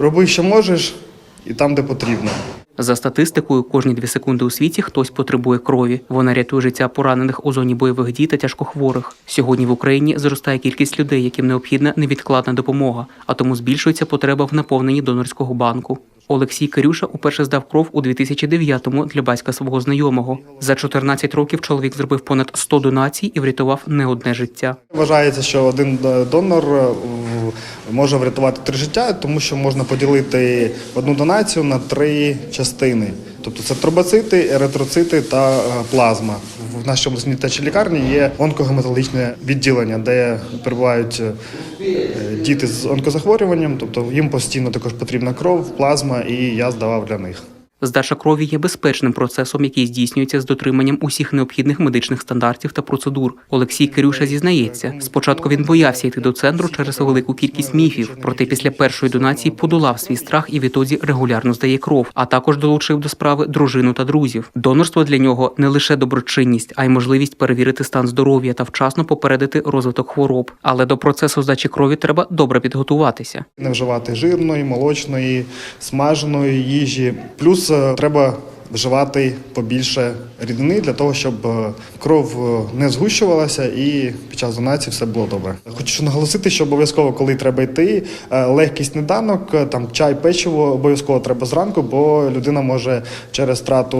роби, що можеш, і там, де потрібно. За статистикою, кожні дві секунди у світі хтось потребує крові. Вона рятує життя поранених у зоні бойових дій та тяжкохворих. Сьогодні в Україні зростає кількість людей, яким необхідна невідкладна допомога, а тому збільшується потреба в наповненні донорського банку. Олексій Кирюша уперше здав кров у 2009-му для батька свого знайомого. За 14 років чоловік зробив понад 100 донацій і врятував не одне життя. Вважається, що один донор в- може врятувати три життя, тому що можна поділити одну донацію на три частини. Тобто це тромбоцити, еритроцити та е, плазма. В нашій обласній лікарні є онкогематологічне відділення, де перебувають е, діти з онкозахворюванням, тобто їм постійно також потрібна кров, плазма, і я здавав для них. Здача крові є безпечним процесом, який здійснюється з дотриманням усіх необхідних медичних стандартів та процедур. Олексій Кирюша зізнається, спочатку він боявся йти до центру через велику кількість міфів. Проте після першої донації подолав свій страх і відтоді регулярно здає кров, а також долучив до справи дружину та друзів. Донорство для нього не лише доброчинність, а й можливість перевірити стан здоров'я та вчасно попередити розвиток хвороб. Але до процесу здачі крові треба добре підготуватися. Не вживати жирної, молочної, смаженої їжі. Плюс е, треба вживати побільше рідини для того, щоб е, кров е, не згущувалася і під час донації все було добре. Хочу наголосити, що обов'язково, коли треба йти, легкість е, там чай, печиво обов'язково треба зранку, бо людина може через втрату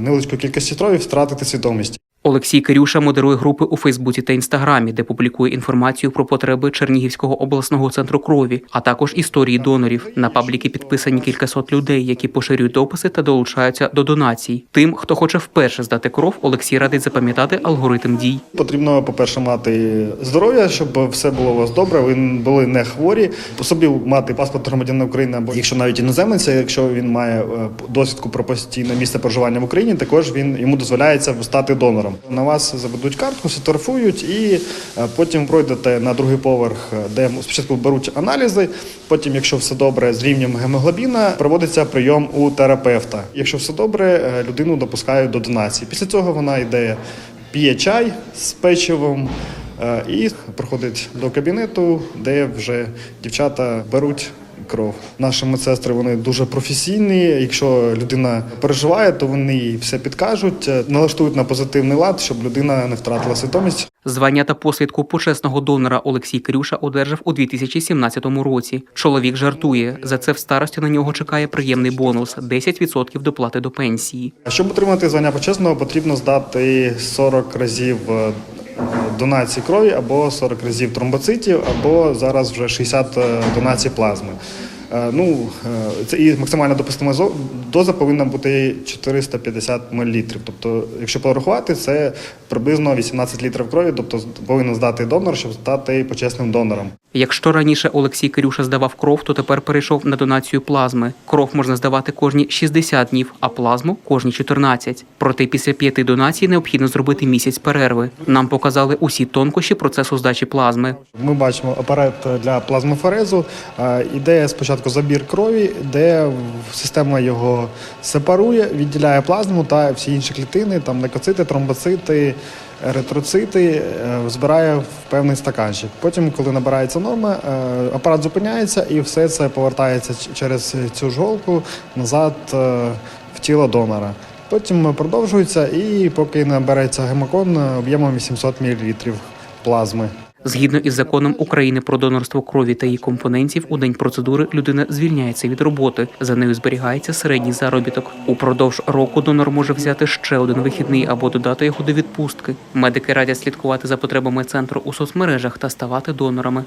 невеличкої кількості крові втратити свідомість. Олексій Кирюша модерує групи у Фейсбуці та Інстаграмі, де публікує інформацію про потреби Чернігівського обласного центру крові, а також історії донорів. На пабліки підписані кількасот людей, які поширюють дописи та долучаються до донацій. Тим, хто хоче вперше здати кров, Олексій радить запам'ятати алгоритм дій. Потрібно, по-перше, мати здоров'я, щоб все було у вас добре, ви були не хворі. По собі мати паспорт громадянина України, або якщо навіть іноземець, якщо він має е, довідку про постійне місце проживання в Україні, також він йому дозволяється стати донором. На вас заведуть картку, сфотографують і е, потім пройдете на другий поверх, е, де спочатку беруть аналізи. Потім, якщо все добре з рівнем гемоглобіна, проводиться прийом у терапевта. Якщо все добре, е, людину допускають до донації. Після цього вона йде п'є чай з печивом і проходить до кабінету, де вже дівчата беруть. Кров наші медсестри вони дуже професійні. Якщо людина переживає, то вони їй все підкажуть, е, налаштують на позитивний лад, щоб людина не втратила свідомість. Звання та посвідку почесного донора Олексій Кирюша одержав у 2017 році. Чоловік жартує. За це в старості на нього чекає приємний бонус – 10% доплати до пенсії. Щоб отримати звання почесного, потрібно здати 40 разів е, донації крові або 40 разів тромбоцитів, або зараз вже 60 донацій плазми. Е, Ну, е, це і максимальна допустима доза повинна бути 450 мл. Тобто, якщо порахувати, це приблизно 18 літрів крові, тобто повинен здати донор, щоб стати почесним донором. Якщо раніше Олексій Кирюша здавав кров, то тепер перейшов на донацію плазми. Кров можна здавати кожні 60 днів, а плазму кожні 14. Проте після п'яти донацій необхідно зробити місяць перерви. Нам показали усі тонкощі процесу здачі плазми. Ми бачимо апарат для плазмофорезу. Е, Іде спочатку забір крові, де система його сепарує, відділяє плазму та всі інші клітини, там лейкоцити, тромбоцити, еритроцити, е, збирає в певний стаканчик. Потім, коли набирається норма, е, апарат зупиняється і все це повертається через цю ж голку назад е, в тіло донора. Потім продовжується і поки набереться гемокон об'ємом 800 мл плазми. Згідно із законом України про донорство крові та її компонентів, у день процедури людина звільняється від роботи. За нею зберігається середній заробіток. Упродовж року донор може взяти ще один вихідний або додати його до відпустки. Медики радять слідкувати за потребами центру у соцмережах та ставати донорами.